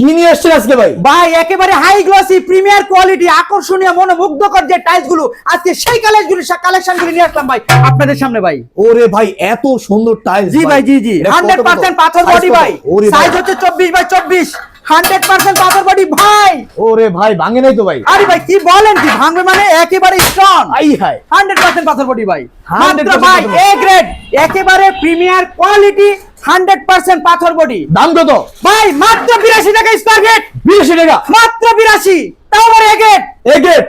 কি নিয়ে আসছেন আজকে ভাই? ভাই একেবারে হাই গ্লসি প্রিমিয়ার কোয়ালিটি আকর্ষণীয় মনোমুগ্ধকর যে টাইলসগুলো আজকে সেই কালেকশনগুলো কালেকশনগুলো নিয়ে আসলাম ভাই আপনাদের সামনে ভাই। ওরে ভাই এত সুন্দর টাইলস জি ভাই। জি জি। হান্ড্রেড পার্সেন্ট পাথর বডি ভাই। সাইজ হচ্ছে চব্বিশ বাই চব্বিশ। হান্ড্রেড পার্সেন্ট পাথর বডি ভাই। ওরে ভাই ভাঙে নাই তো ভাই? আরে ভাই কি বলেন কি? ভাঙবে মানে একেবারে strong I high hundred percent পাথর বডি ভাই। 100% ভাই এ গ্রেড একেবারে প্রিমিয়ার কোয়ালিটি হান্ড্রেড পার্সেন্ট পাথর বডি। দাম কত? ভাই মাত্র বিরাশি টাকা স্কোয়ার ফিট বিরাশি টাকা। মাত্র বিরাশি। তাও আবার এ গ্রেড এই গেট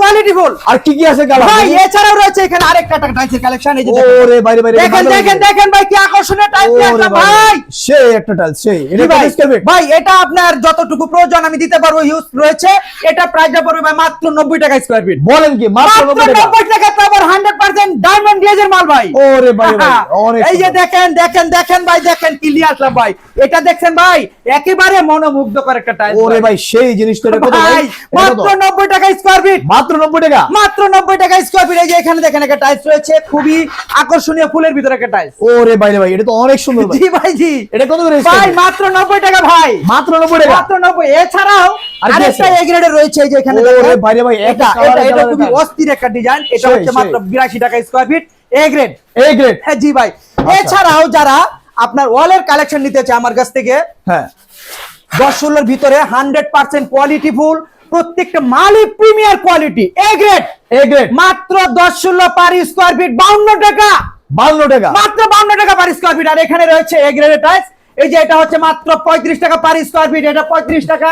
কোয়ালিটি ফুল। আর কি কি আছে কালার ভাই এছাড়াও রয়েছে এখানে আরেকটা টাইলসের কালেকশন এই যে দেখেন। ওরে বাইরে বাইরে দেখেন দেখেন দেখেন ভাই কি আকর্ষণীয় নিয়ে ভাই। সেই একটা টাইলস সেই। এটা ভাই কত ভাই এটা আপনার যতটুকু প্রয়োজন আমি দিতে পারব ইউজ রয়েছে। এটা প্রাইসটা পড়বে ভাই মাত্র 90 টাকা স্কয়ার ফিট বলেন কি মাত্র মাত্র 90 টাকা। তো আবার 100% ডায়মন্ড গ্লেজের মাল ভাই। ওরে ভাই ভাই অনেক এই যে দেখেন দেখেন দেখেন ভাই দেখেন কি নিয়ে আসলাম ভাই। এটা দেখছেন ভাই একেবারে মনোমুগ্ধকর একটা টাইলস ওরে ভাই। সেই জিনিসটা কত ভাই? মাত্র 90 টাকা স্কয়ার ফিট মাত্র 90 টাকা? মাত্র 90 টাকা স্কয়ার ফিট এই যে এখানে দেখেন একটা টাইলস রয়েছে খুবই আকর্ষণীয় ফুলের ভিতরে একটা টাইলস ওরে বাইরে ভাই এটা তো অনেক সুন্দর জি ভাই। জি। এটা কত করে ভাই মাত্র 90 টাকা ভাই। মাত্র 90 টাকা? মাত্র 90 এছাড়াও আর আরেকটা এ গ্রেডের রয়েছে এই যে এখানে ওরে। ভাই ভাই, এটা এটা খুবই অস্থির একটা ডিজাইন এটা হচ্ছে মাত্র 82 টাকা স্কয়ার ফিট এ গ্রেড এই গ্রেড হ্যাঁ জি ভাই। এছাড়াও যারা আপনার ওয়ালের কালেকশন নিতে চায় আমার কাছ থেকে হ্যাঁ। দশ ষোলোর ভিতরে হান্ড্রেড পার্সেন্ট কোয়ালিটি ফুল প্রত্যেকটা মালই প্রিমিয়ার কোয়ালিটি এ গ্রেড এই গ্রেড মাত্র দশ ষোলো পার স্কোয়ার ফিট বাউন্ন টাকা। 52 টাকা। মাত্র বাউন্ন টাকা পার স্কোয়ার ফিট আর এখানে রয়েছে এ গ্রেডের টাইলস এই যে এটা হচ্ছে মাত্র পঁয়ত্রিশ টাকা পার স্কোয়ার ফিট এটা পঁয়ত্রিশ টাকা।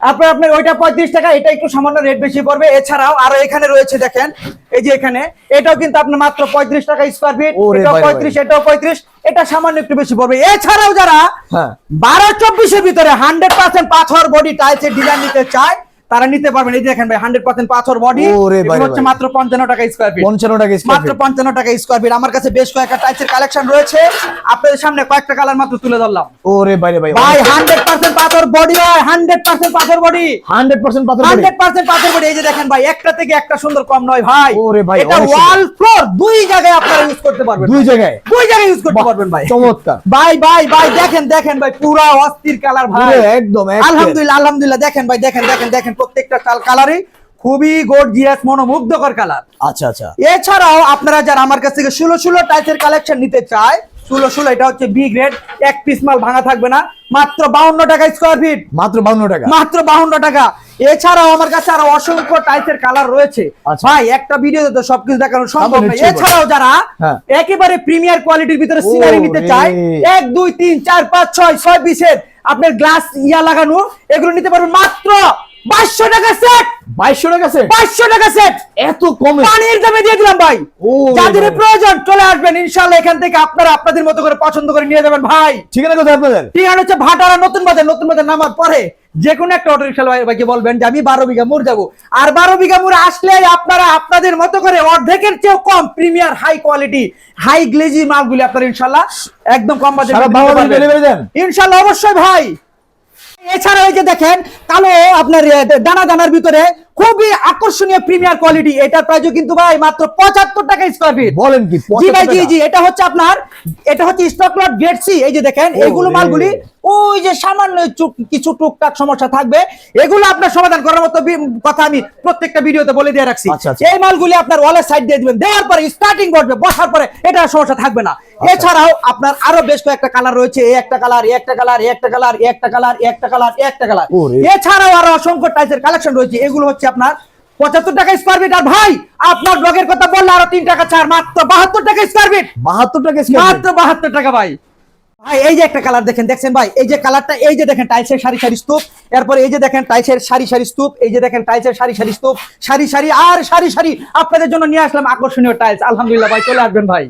আপনার আপনার ওইটা পঁয়ত্রিশ টাকা এটা একটু সামান্য রেট বেশি পড়বে। এছাড়াও আরও এখানে রয়েছে দেখেন। এই যে এখানে এটাও কিন্তু আপনার মাত্র পঁয়ত্রিশ টাকা স্কোয়ার ফিট এটাও ভাই। পঁয়ত্রিশ এটাও পঁয়ত্রিশ। এটা সামান্য একটু বেশি পড়বে। এছাড়াও যারা হ্যাঁ। বারো চব্বিশের ভিতরে হান্ড্রেড পার্সেন্ট পাথর বডি টাইলসের ডিজাইন নিতে চায় তারা নিতে পারবেন। এই দেখেন ভাই হান্ড্রেড পার্সেন্ট পাথর বডি হচ্ছে মাত্র পঞ্চান্ন টাকা স্কোয়ার ফিট 55 টাকা স্কয়ার মাত্র পঞ্চান্ন টাকা স্কোয়ার ফিট আমার কাছে বেশ কয়েকটা টাইলসের কালেকশন রয়েছে। আপনাদের সামনে কয়েকটা কালার মাত্র তুলে ধরলাম। ওরে বাইরে ভাই ভাই হান্ড্রেড পার্সেন্ট পাথর বডি ভাই হান্ড্রেড পার্সেন্ট পাথর বডি 100% পাথর হান্ড্রেড পার্সেন্ট পাথর বডি এই যে দেখেন ভাই একটা থেকে একটা সুন্দর কম নয় ভাই। ওরে ভাই, এটা ওয়াল ফ্লোর দুই জায়গায় আপনারা ইউজ করতে পারবেন দুই জায়গায়? দুই জায়গায় ইউজ করতে পারবেন ভাই। চমৎকার। ভাই ভাই ভাই দেখেন দেখেন ভাই পুরা অস্থির কালার ভাই। একদম এক আলহামদুলিল্লাহ আলহামদুলিল্লাহ দেখেন ভাই দেখেন দেখেন দেখেন প্রত্যেকটা চাল কালারই খুবই গর্জিয়াস মনোমুগ্ধকর কালার আচ্ছা আচ্ছা। এছাড়াও আপনারা যারা আমার কাছ থেকে ষোলো ষোলো টাইপের কালেকশন নিতে চায় ষোলো ষোলো এটা হচ্ছে বি গ্রেড এক পিস মাল ভাঙা থাকবে না মাত্র বাউন্ন টাকা স্কোয়ার ফিট মাত্র 52 টাকা? মাত্র বাউন্ন টাকা। এছাড়াও আমার কাছে আরও অসংখ্য টাইপের কালার রয়েছে। আচ্ছা। ভাই একটা ভিডিওতে তো সবকিছু দেখানো সম্ভব না এছাড়াও যারা হ্যাঁ। একেবারে প্রিমিয়ার কোয়ালিটির ভিতরে সিনারি নিতে। চায় এক দুই তিন চার পাঁচ ছয় ছয় পিসের আপনার গ্লাস ইয়া লাগানো এগুলো নিতে পারবেন মাত্র বাইশশো টাকা সেট 2200 টাকা আছে বাইশশো টাকা সেট এত কমে পানির দামে দিয়ে দিলাম ভাই। যাদের প্রয়োজন চলে আসবেন। ইনশাল্লাহ এখান থেকে আপনারা আপনাদের মতো করে পছন্দ করে নিয়ে যাবেন ভাই। ঠিকানা কোথায় আপনাদের? ঠিকানা হচ্ছে ভাটারা নতুন বাজার। নতুন বাজার নামার পরে যে কোনো একটা অটো রিক্সা ভাইকে বলবেন যে আমি বারো বিঘা মুর যাব। আর বারো বিঘা মুর আসলে আপনারা আপনাদের মতো করে অর্ধেকের চেয়েও কম premier high quality high glazy মালগুলি আপনারা ইনশাল্লাহ একদম কম ইনশাল্লাহ অবশ্যই ভাই। এছাড়া এই যে দেখেন কালো আপনার দানা দানার ভিতরে খুবই আকর্ষণীয় প্রিমিয়ার কোয়ালিটি এটার প্রাইসও কিন্তু ভাই মাত্র পঁচাত্তর টাকা স্কোয়ার ফিট বলেন কি জি ভাই জি? জি এটা হচ্ছে আপনার এটা হচ্ছে স্টক লট গ্রেড সি এই যে দেখেন এইগুলো। মালগুলি ওই যে সামান্য কিছু টুকটাক সমস্যা থাকবে এগুলো আপনার সমাধান করার মতো কথা আমি প্রত্যেকটা ভিডিওতে বলে দিয়ে রাখছি। আচ্ছা, আচ্ছা। এই মালগুলি আপনার ওয়ালের সাইড দিয়ে দিবেন দেওয়ার পরে স্টার্টিং করবে বসার পরে এটা সমস্যা থাকবে না। আচ্ছা। এছাড়াও আপনার আরও বেশ কয়েকটা কালার রয়েছে এই একটা কালার এই একটা কালার এই একটা কালার এই একটা কালার এই একটা কালার এই একটা কালার এছাড়াও আরও অসংখ্য টাইপের কালেকশন রয়েছে এগুলো হচ্ছে আপনার পঁচাত্তর টাকা স্কোয়ার ফিট আর ভাই আপনার ব্লগের কথা বললে আরও তিন টাকা ছাড় মাত্র বাহাত্তর টাকা স্কোয়ার ফিট 72 টাকা মাত্র বাহাত্তর টাকা ভাই। ভাই, এই যে একটা কালার দেখেন, দেখছেন ভাই? এই যে কালারটা এই যে দেখেন টাইলসের সারি সারি স্তূপ। এরপর এই যে দেখেন টাইলসের সারি সারি স্তূপ, এই যে দেখেন টাইলসের সারি সারি স্তূপ। সারি সারি আর সারি সারি আপনাদের জন্য নিয়ে আসলাম আকর্ষণীয় টাইলস আলহামদুলিল্লাহ ভাই, চলে আসবেন ভাই।